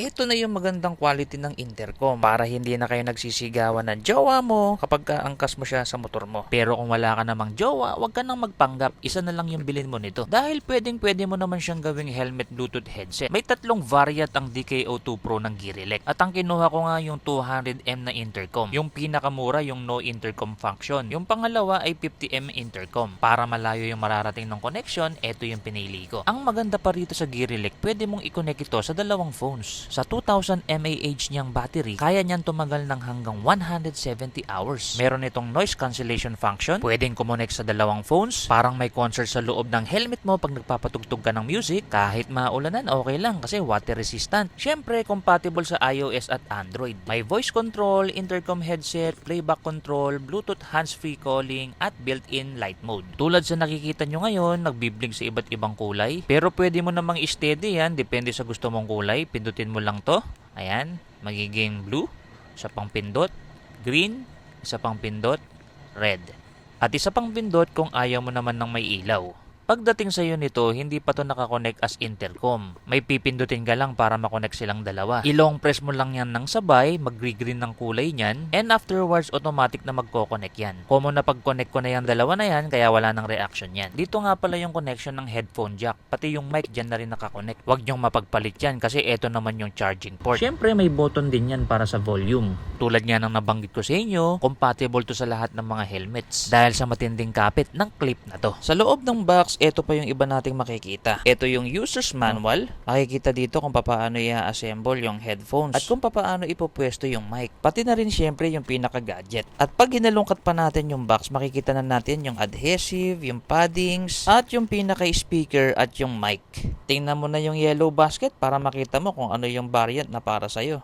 ito na yung magandang quality ng intercom para hindi na kayo nagsisigawan ng jowa mo kapag kaangkas mo siya sa motor mo. Pero kung wala ka namang jowa, wag ka nang magpanggap. Isa na lang yung bilhin mo nito. Dahil pwedeng pwede mo naman siyang gawing helmet bluetooth headset. May tatlong variant ang DKO2 Pro ng Girilek. At ang kinuha ko nga yung 200M na intercom. Yung pinakamura yung no intercom function. Yung pangalawa ay 50M intercom. Para malayo yung mararating ng connection, eto yung pinili ko. Ang maganda pa rito sa Girilek, pwede mong i-connect ito sa dalawang phones. Sa 2000 mAh niyang battery, kaya niyan tumagal ng hanggang 170 hours. Meron itong noise cancellation function, pwedeng kumonek sa dalawang phones, parang may concert sa loob ng helmet mo pag nagpapatugtog ka ng music, kahit maulanan okay lang kasi water resistant. Syempre, compatible sa iOS at Android. May voice control, intercom headset, playback control, Bluetooth hands-free calling, at built-in light mode. Tulad sa nakikita nyo ngayon, nagbibling sa iba't ibang kulay, pero pwede mo namang i-steady yan, depende sa gusto mong kulay, pindutin mo lang to. Ayan, magiging blue, isa pang pindot, green, isa pang pindot, red. At isa pang pindot kung ayaw mo naman ng may ilaw. Pagdating sa iyo nito, hindi pa to nakakonect as intercom. May pipindutin ka lang para makonect silang dalawa. Ilong press mo lang yan ng sabay, mag-green ng kulay niyan, and afterwards automatic na magko-connect yan. Common na pag-connect ko na yung dalawa na yan, kaya wala nang reaction yan. Dito nga pala yung connection ng headphone jack, pati yung mic dyan na rin nakakonect. Huwag niyong mapagpalit yan kasi eto naman yung charging port. Siyempre may button din yan para sa volume. Tulad nga ng nabanggit ko sa inyo, compatible to sa lahat ng mga helmets dahil sa matinding kapit ng clip na to. Sa loob ng box, ito pa yung iba nating makikita. Ito yung user's manual. Makikita dito kung paano i-assemble yung headphones at kung paano ipopwesto yung mic. Pati na rin syempre yung pinaka-gadget. At pag ginalungkat pa natin yung box, makikita na natin yung adhesive, yung paddings, at yung pinaka-speaker at yung mic. Tingnan mo na yung yellow basket para makita mo kung ano yung variant na para sa'yo.